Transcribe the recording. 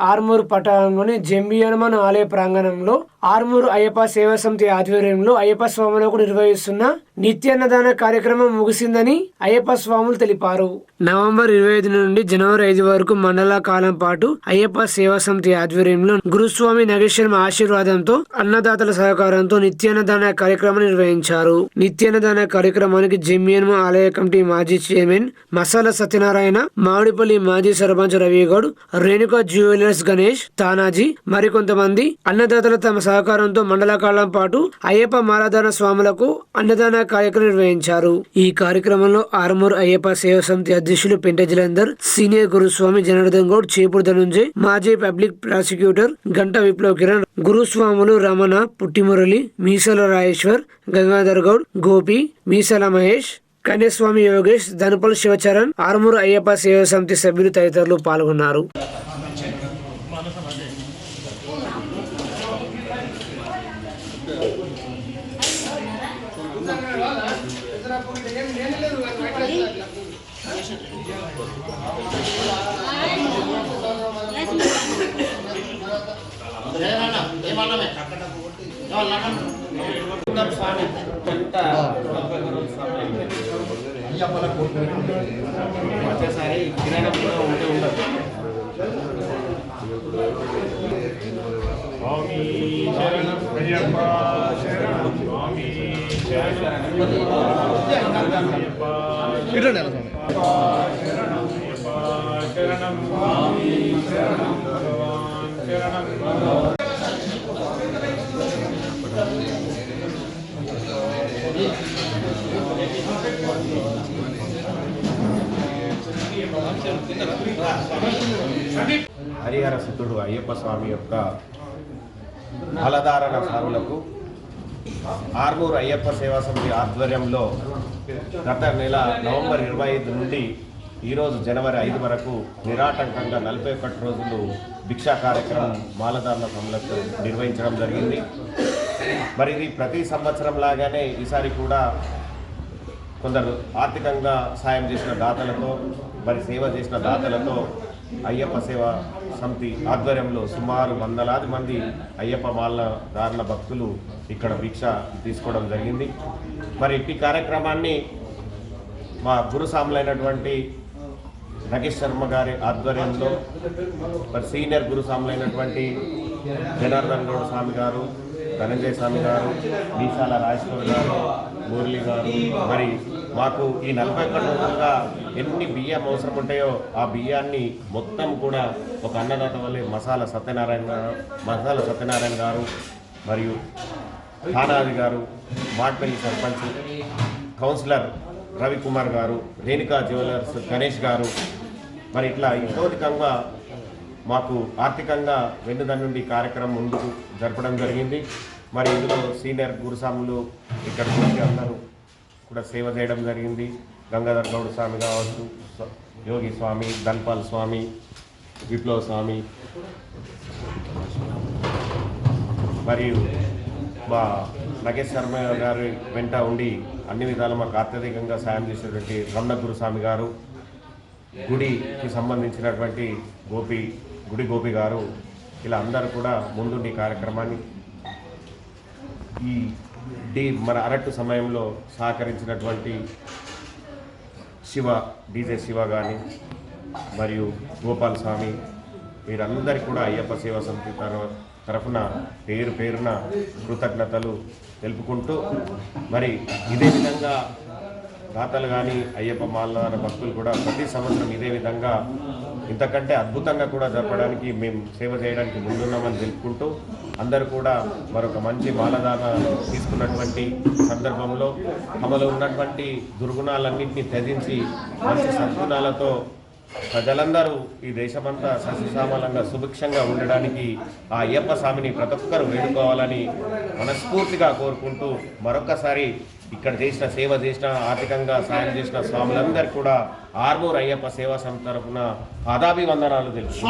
ఆర్మూరు పట్టణంలోని జంబి హనుమాన్ ఆలయ ప్రాంగణంలో ఆర్మూరు అయ్యప్ప సేవా సమితి ఆధ్వర్యంలో అయ్యప్ప స్వాములకు నిర్వహిస్తున్న నిత్యాన్నదాన కార్యక్రమం ముగిసిందని అయ్యప్ప స్వాములు తెలిపారు. నవంబర్ ఇరవై ఐదు నుండి జనవరి ఐదు వరకు మండల కాలం పాటు అయ్యప్ప సేవా సమితి ఆధ్వర్యంలో గురుస్వామి నగేశ్వరం ఆశీర్వాదంతో అన్నదాతల సహకారంతో నిత్యాన్నదాన కార్యక్రమం నిర్వహించారు. నిత్యాన్నదాన కార్యక్రమానికి జమ్మియన్ ఆలయ కమిటీ మాజీ చైర్మన్ మసాలా సత్యనారాయణ మామిడిపల్లి మాజీ సర్పంచ్ రవిగౌడ్ రేణుకా జ్యువెలర్స్ గణేష్ తానాజీ మరికొంతమంది అన్నదాతల తమ సహకారంతో మండల కాలం పాటు అయ్యప్ప మాలాదాన స్వాములకు అన్నదాన కార్యక్రమం నిర్వహించారు. ఈ కార్యక్రమంలో ఆర్మూర్ అయ్యప్ప సేవా సమితి అధ్యక్షులు పెంట జలంధర్ సీనియర్ గురుస్వామి జనార్దన్ గౌడ్ చేపూర్ ధనుంజయ్ మాజీ పబ్లిక్ ప్రాసిక్యూటర్ గంట విప్లవ్ కిరణ్ గురుస్వాములు రమణ పుట్టిమురళి మీసాల రాజేశ్వర్ గంగాధర్ గౌడ్ గోపి మీసాల మహేష్ కన్యస్వామి యోగేష్ ధనపల్ శివచరణ్ ఆర్మూర్ అయ్యప్ప సేవా సమితి సభ్యులు తదితరులు పాల్గొన్నారు. వచ్చేసారి కిరాణా కూడా ఉంటే ఉండదు. స్వామి శరణం అయ్యప్ప శరణం. స్వామి శరణం అయ్యప్ప శరణం అయ్యప్ప శరణం. స్వామి శరణం భగవాన్ శరణం. హరిహర సిద్ధుడు అయ్యప్ప స్వామి యొక్క ఫలధారణ సారులకు ఆర్మూర్ అయ్యప్ప సేవా సమితి ఆధ్వర్యంలో గత నెల నవంబర్ ఇరవై ఐదు నుండి ఈరోజు జనవరి ఐదు వరకు నిరాటంకంగా నలభై ఒకటి రోజులు భిక్షా కార్యక్రమం మాలధారణ సభలకు నిర్వహించడం జరిగింది. మరి ఇది ప్రతి సంవత్సరం లాగానే ఈసారి కూడా కొందరు ఆర్థికంగా సాయం చేసిన దాతలతో మరి సేవ చేసిన దాతలతో అయ్యప్ప సేవ సమితి ఆధ్వర్యంలో సుమారు వందలాది మంది అయ్యప్ప మాల భక్తులు ఇక్కడ భిక్ష తీసుకోవడం జరిగింది. మరి ఇట్టి కార్యక్రమాన్ని మా గురుసాములైనటువంటి నగేష్ శర్మ గారి ఆధ్వర్యంలో మరి సీనియర్ గురుసాములైనటువంటి జనార్దన్ గౌడ్ స్వామి గారు ధనంజయ స్వామి గారు మీసాల రాజేశ్వర్ గారు మురళి గారు. మరి మాకు ఈ నలభై ఒక్క రోజులుగా ఎన్ని బియ్యం అవసరం ఉంటాయో ఆ బియ్యాన్ని మొత్తం కూడా ఒక అన్నదాత వల్లే మసాలా సత్యనారాయణ గారు మసాలా సత్యనారాయణ గారు మరియు థానాది గారు మాట్పల్లి సర్పంచ్ కౌన్సిలర్ రవికుమార్ గారు రేణుకా జ్యువెలర్స్ గణేష్ గారు. మరి ఇట్లా ఇంకోధికంగా మాకు ఆర్థికంగా వెన్నుదన్ను నుండి కార్యక్రమం ముందుకు జరపడం జరిగింది. మరి ఇందులో సీనియర్ గురుస్వాములు ఇక్కడ నుంచి అందరూ కూడా సేవ చేయడం జరిగింది. గంగాధర్ గౌడ్ స్వామి కావచ్చు యోగి స్వామి ధన్పాల్ స్వామి విప్లవ స్వామి. మరియు మా నగేష్ శర్మ గారి వెంట ఉండి అన్ని విధాలు మాకు అత్యధికంగా సాయం చేసినటువంటి రమణ గురుస్వామి గారు గుడికి సంబంధించినటువంటి గోపి గుడి గోపి గారు ఇలా అందరూ కూడా ముందుండి కార్యక్రమాన్ని ఈ డి మన అరట్టు సమయంలో సహకరించినటువంటి శివ డీజే శివ కానీ మరియు గోపాల్ స్వామి వీరందరికీ కూడా అయ్యప్ప సేవా సమితి తరఫున పేరు పేరున కృతజ్ఞతలు తెలుపుకుంటూ మరి ఇదే విధంగా దాతలు కానీ అయ్యప్ప మాలధార భక్తులు కూడా ప్రతి సంవత్సరం ఇదే విధంగా ఇంతకంటే అద్భుతంగా కూడా జరపడానికి మేము సేవ చేయడానికి ముందున్నామని తెలుపుకుంటూ అందరూ కూడా మరొక మంచి మాలదాన తీసుకున్నటువంటి సందర్భంలో తమలో ఉన్నటువంటి దుర్గుణాలన్నింటినీ త్యజించి మంచి సద్గుణాలతో ప్రజలందరూ ఈ దేశమంతా సస్యశ్యామలంగా సుభిక్షంగా ఉండడానికి ఆ అయ్యప్ప స్వామిని ప్రతి ఒక్కరు వేడుకోవాలని మనస్ఫూర్తిగా కోరుకుంటూ మరొకసారి ఇక్కడ చేసిన సేవ చేసిన ఆర్థికంగా సాయం చేసిన స్వాములందరికీ కూడా ఆర్మూర్ అయ్యప్ప సేవా సంస్థ తరఫున పాదాభివందనాలు తెలుసు